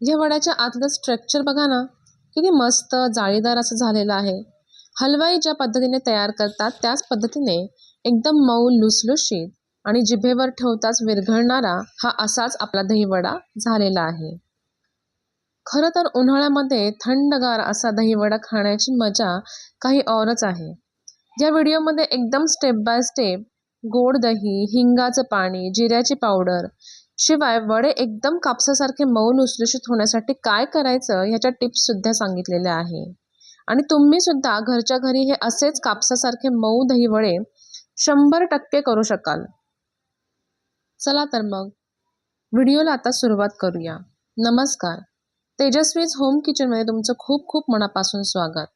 म्हणजे या वड्याच्या आतलं स्ट्रक्चर बघा ना किती मस्त जाळीदार असं झालेलं आहे. हलवाई ज्या पद्धतीने तयार करतात त्याच पद्धतीने एकदम मऊ लुसलुशीत आणि जिभेवर ठेवताच विरघळणारा हा असाच आपला दहीवडा झालेला आहे. खरं तर उन्हाळ्यामध्ये थंडगार असा दहीवडा खाण्याची मजा काही औरच आहे. या व्हिडिओमध्ये एकदम स्टेप बाय स्टेप गोड दही हिंगाचं पाणी जिऱ्याची पावडर शिवाय वडे एकदम कापसासारखे मऊ लुसलुशीत होण्यासाठी काय करायचं ह्याच्या टिप्ससुद्धा सांगितलेल्या आहे. आणि तुम्ही सुद्धा घरच्या घरी हे असेच कापसासारखे मऊ दही वडे शंभर टक्के करू शकाल. चला तर मग व्हिडिओला आता सुरुवात करूया. नमस्कार. तेजस्वीज होम किचनमध्ये तुमचं खूप खूप मनापासून स्वागत.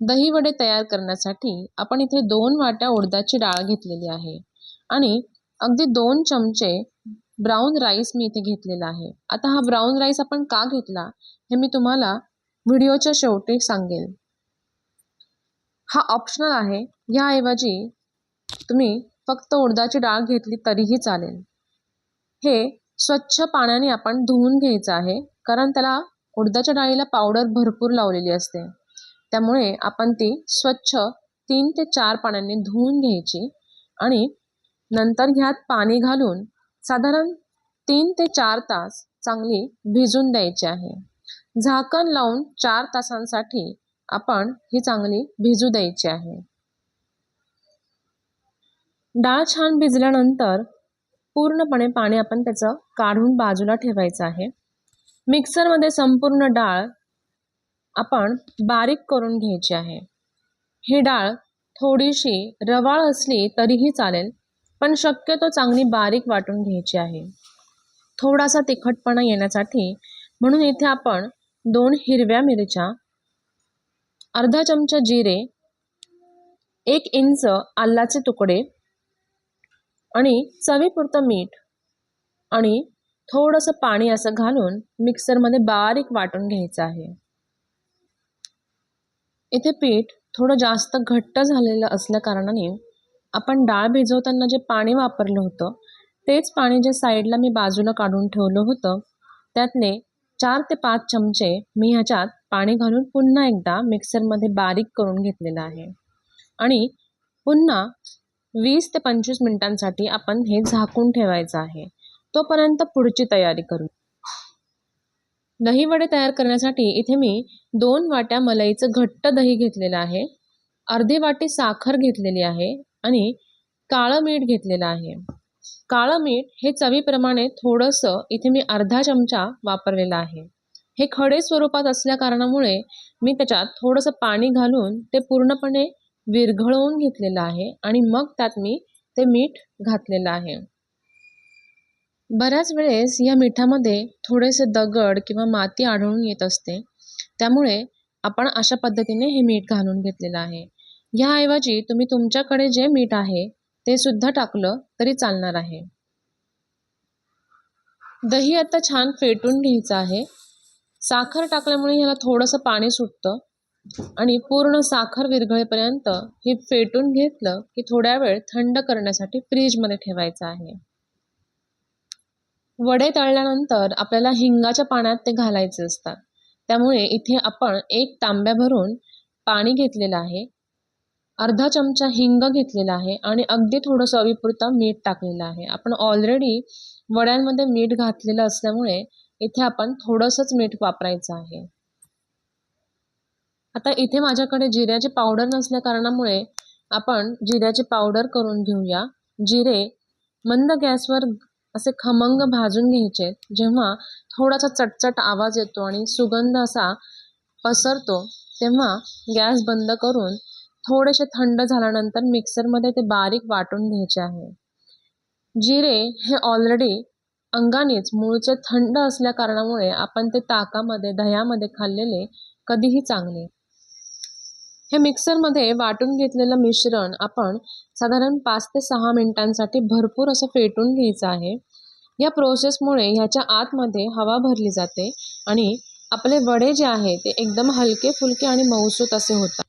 दही वडे तयार करण्यासाठी आपण इथे दोन वाट्या उडदाची डाळ घेतलेली आहे. आणि अगदी दोन चमचे ब्राऊन राईस मी इथे घेतलेला आहे. आता हा ब्राऊन राईस आपण का घेतला हे मी तुम्हाला व्हिडिओच्या शेवटी सांगेल. हा ऑप्शनल आहे. याऐवजी तुम्ही फक्त उडदाची डाळ घेतली तरीही चालेल. हे स्वच्छ पाण्याने आपण धुवून घ्यायचं आहे कारण त्याला उडदाच्या डाळीला पावडर भरपूर लावलेली असते. त्यामुळे आपण ती स्वच्छ तीन ते चार पाण्याने धुवून घ्यायची आणि नंतर ह्यात पाणी घालून साधारण तीन ते चार तास चांगली भिजून द्यायची आहे. झाकण लावून चार तासांसाठी आपण ही चांगली भिजू द्यायची आहे. डाळ छान भिजल्यानंतर पूर्णपणे पाणी आपण त्याचं काढून बाजूला ठेवायचं आहे. मिक्सरमध्ये संपूर्ण डाळ आपण बारीक करून घ्यायची आहे. ही डाळ थोडीशी रवाळ असली तरीही चालेल. पण शक्यतो चांगली बारीक वाटून घ्यायची आहे. थोडासा तिखटपणा येण्यासाठी म्हणून इथे आपण दोन हिरव्या मिरच्या अर्धा चमचा जिरे एक इंच आल्लाचे तुकडे आणि चवीपुरतं मीठ आणि थोडंसं पाणी असं घालून मिक्सरमध्ये बारीक वाटून घ्यायचं आहे. इथे पीठ थोडं जास्त घट्ट झालेलं असल्या कारणाने आपण डाळ भिजवताना जे पाणी वापरलं होतं तेच पाणी जे साईडला मी बाजूला काढून ठेवलं होतं त्यातले चार ते पाच चमचे मी ह्याच्यात पाणी घालून पुन्हा एकदा मिक्सरमध्ये बारीक करून घेतलेलं आहे. आणि पुन्हा वीस ते पंचवीस मिनिटांसाठी आपण हे झाकून ठेवायचं आहे. तोपर्यंत पुढची तयारी करू. दही वडे तयार करण्यासाठी इथे मी दोन वाट्या मलईचं घट्ट दही घेतलेलं आहे अर्धी वाटी साखर घेतलेली आहे आणि काळं मीठ घेतलेलं आहे. काळं मीठ हे चवीप्रमाणे थोडंसं इथे मी अर्धा चमचा वापरलेला आहे. हे खडे स्वरूपात असल्या कारणामुळे मी त्याच्यात थोडंसं पाणी घालून ते पूर्णपणे विरघळवून घेतलेलं आहे आणि मग त्यात मी ते मीठ घातलेलं आहे. बऱ्याच वेळेस या मिठामध्ये थोडेसे दगड किंवा माती आढळून येत असते. त्यामुळे आपण अशा पद्धतीने हे मीठ घालून घेतलेलं आहे. ह्याऐवजी तुम्ही तुमच्याकडे जे मीठ आहे ते सुद्धा टाकलं तरी चालणार आहे. दही आता छान फेटून घ्यायचं आहे. साखर टाकल्यामुळे ह्याला थोडंसं पाणी सुटतं आणि पूर्ण साखर विरघळेपर्यंत हे फेटून घेतलं की थोड्या वेळ थंड करण्यासाठी फ्रीजमध्ये ठेवायचं आहे. वडे तळल्यानंतर आपल्याला हिंगाच्या पाण्यात ते घालायचे असतात. त्यामुळे इथे आपण एक तांब्या भरून पाणी घेतलेलं आहे. अर्धा चमचा हिंग घेतलेला आहे आणि अगदी थोडं चवीपुरतं मीठ टाकलेलं आहे. आपण ऑलरेडी वड्यांमध्ये मीठ घातलेलं असल्यामुळे इथे आपण थोडंसंच मीठ वापरायचं आहे. आता इथे माझ्याकडे जिऱ्याची पावडर नसल्या कारणामुळे आपण जिऱ्याची पावडर करून घेऊया. जिरे मंद गॅसवर असे खमंग भाजून घ्यायचे. जेव्हा थोडासा चटचट आवाज येतो आणि सुगंध असा पसरतो तेव्हा गॅस बंद करून थोडेसे थंड झाल्यानंतर मिक्सरमध्ये ते बारीक वाटून घ्यायचे आहे. जिरे हे ऑलरेडी अंगानेच मूळचे थंड असल्या कारणामुळे आपण ते ताकामध्ये दह्यामध्ये खाल्लेले कधीही चांगले. हे मिक्सरमध्ये वाटून घेतलेलं मिश्रण आपण साधारण पाच ते सहा मिनिटांसाठी भरपूर असं फेटून घ्यायचं आहे. या प्रोसेसमुळे ह्याच्या आतमध्ये हवा भरली जाते आणि आपले वडे जे आहे ते एकदम हलके फुलके आणि मऊसूत असे होतात.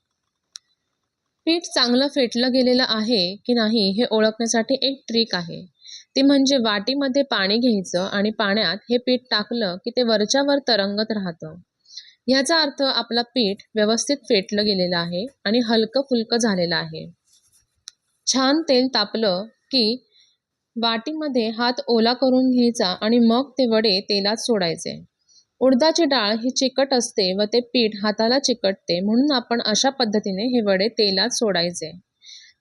पीठ चांगलं फेटलं गेलेलं आहे की नाही हे ओळखण्यासाठी एक ट्रिक आहे. ती म्हणजे वाटीमध्ये पाणी घ्यायचं आणि पाण्यात हे पीठ टाकलं की ते वरच्यावर तरंगत राहतं. ह्याचा अर्थ आपला पीठ व्यवस्थित फेटलं गेलेलं आहे आणि हलकं फुलकं झालेलं आहे. छान तेल तापलं की वाटीमध्ये हात ओला करून घ्यायचा आणि मग ते वडे तेलात सोडायचे. उडदाची डाळ ही चिकट असते व ते पीठ हाताला चिकटते म्हणून आपण अशा पद्धतीने हे वडे तेलात सोडायचे.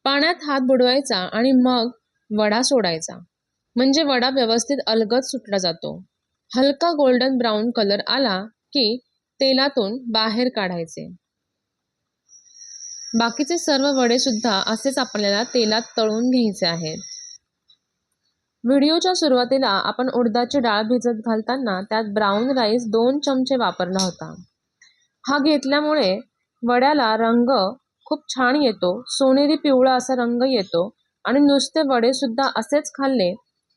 पाण्यात हात बुडवायचा आणि मग वडा सोडायचा म्हणजे वडा व्यवस्थित अलगद सुटला जातो. हलका गोल्डन ब्राऊन कलर आला की तेलातून बाहेर काढायचे. बाकीचे सर्व वडे सुद्धा असेच आपल्याला तेलात तळून घ्यायचे आहेत. व्हिडिओच्या सुरुवातीला आपण उडदाची डाळ भिजत घालताना त्यात ब्राऊन राईस दोन चमचे वापरला होता. हा घेतल्यामुळे वड्याला रंग खूप छान येतो सोनेरी पिवळा असा रंग येतो आणि नुसते वडे सुद्धा असेच खाल्ले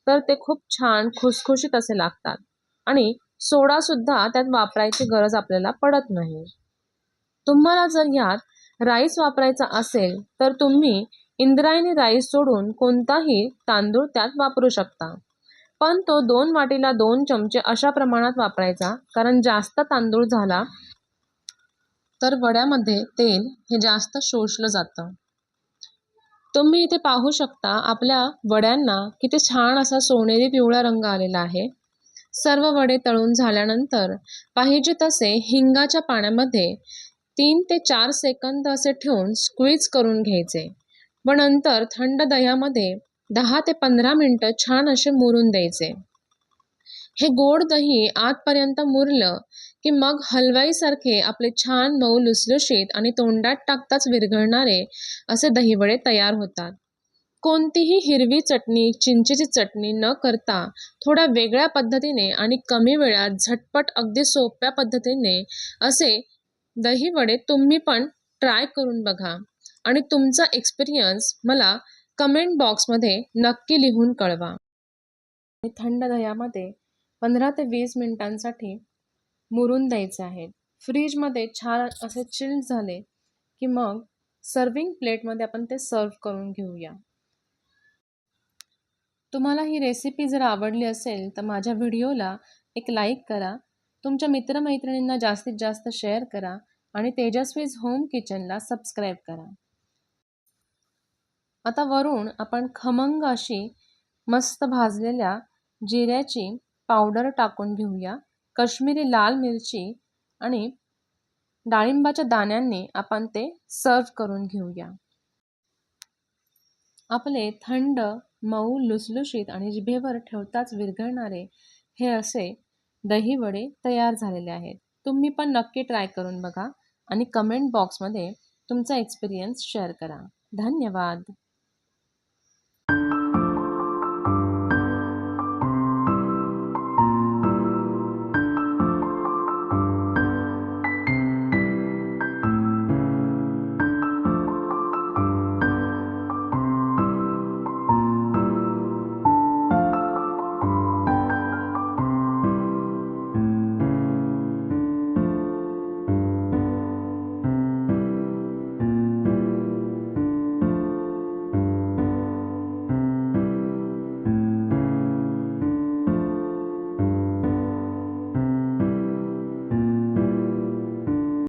तर ते खूप छान खुसखुशीत असे लागतात आणि सोडा सुद्धा त्यात वापरायची गरज आपल्याला पडत नाही. तुम्हाला जर यात राईस वापरायचा असेल तर तुम्ही इंद्रायणी राईस सोडून कोणताही तांदूळ त्यात वापरू शकता. पण तो दोन वाटीला दोन चमचे अशा प्रमाणात वापरायचा कारण जास्त तांदूळ झाला तर वड्यामध्ये तेल हे जास्त शोषलं जातं. तुम्ही इथे पाहू शकता आपल्या वड्यांना किती छान असा सोनेरी पिवळा रंग आलेला आहे. सर्व वडे तळून झाल्यानंतर पाहिजे तसे हिंगाच्या पाण्यामध्ये तीन ते चार सेकंद असे ठेवून स्क्वीज करून घ्यायचे. व नंतर थंड दह्यामध्ये दहा ते पंधरा मिनटं छान असे मुरून द्यायचे. हे गोड दही आतपर्यंत मुरलं की मग हलवाईसारखे आपले छान मऊ लुसलुशीत आणि तोंडात टाकताच विरघळणारे असे दहीवडे तयार होतात. कोणतीही हिरवी चटणी चिंचेची चटणी न करता थोड्या वेगळ्या पद्धतीने आणि कमी वेळात झटपट अगदी सोप्या पद्धतीने असे दहीवडे तुम्ही पण ट्राय करून बघा. आणि तुमचा एक्सपिरियन्स मला कमेंट बॉक्समध्ये नक्की लिहून कळवा. थंड दह्यामध्ये पंधरा ते वीस मिनिटांसाठी मुरून द्यायचे आहेत फ्रीजमध्ये छान असे चिल्ड झाले की मग सर्विंग प्लेटमध्ये आपण ते सर्व करून घेऊया. तुम्हाला ही रेसिपी जर आवडली असेल तर माझ्या व्हिडिओला एक लाईक करा. तुमच्या मित्रमैत्रिणींना जास्तीत जास्त शेअर करा आणि तेजस्वीज होम किचनला सबस्क्राईब करा. आता वरून आपण खमंग अशी मस्त भाजलेल्या जिऱ्याची पावडर टाकून घेऊया. कश्मीरी लाल मिरची आणि डाळिंबाच्या दाण्यांनी आपण ते सर्व करून घेऊया. आपले थंड मऊ लुसलुशीत आणि जिभेवर ठेवताच विरघळणारे हे असे दही वडे तयार झालेले आहेत. तुम्ही पण नक्की ट्राय करून बघा आणि कमेंट बॉक्समध्ये तुमचा एक्सपिरियन्स शेअर करा. धन्यवाद!